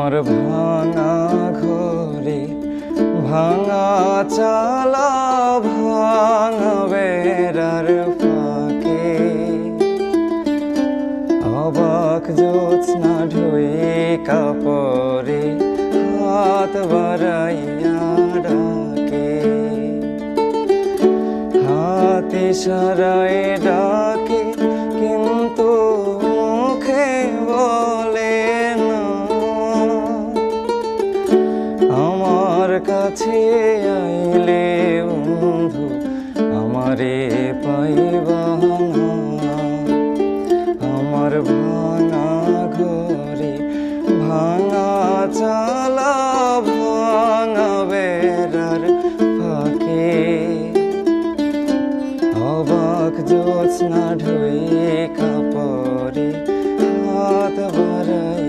আমার ভাঙা ঘরে ভাঙা চালা ভাঙা বেড়ার ফাঁকে। অবাক জ্যোৎস্না ঢুয়ে কাপড়ে হাত বাড়াইয়া ডাকে। হাতে সারায় ডাকে, কিন্তু মুখে বলে আমার কাছে আইলে বন্ধু, আমারে পাইবা আমার ভাঙা ঘরে ভাঙা চালা ভাঙা বেড়ার ফাঁকে। অবাক জোৎস্না ঢুয়ে কাপড়ে হাত বাড়াই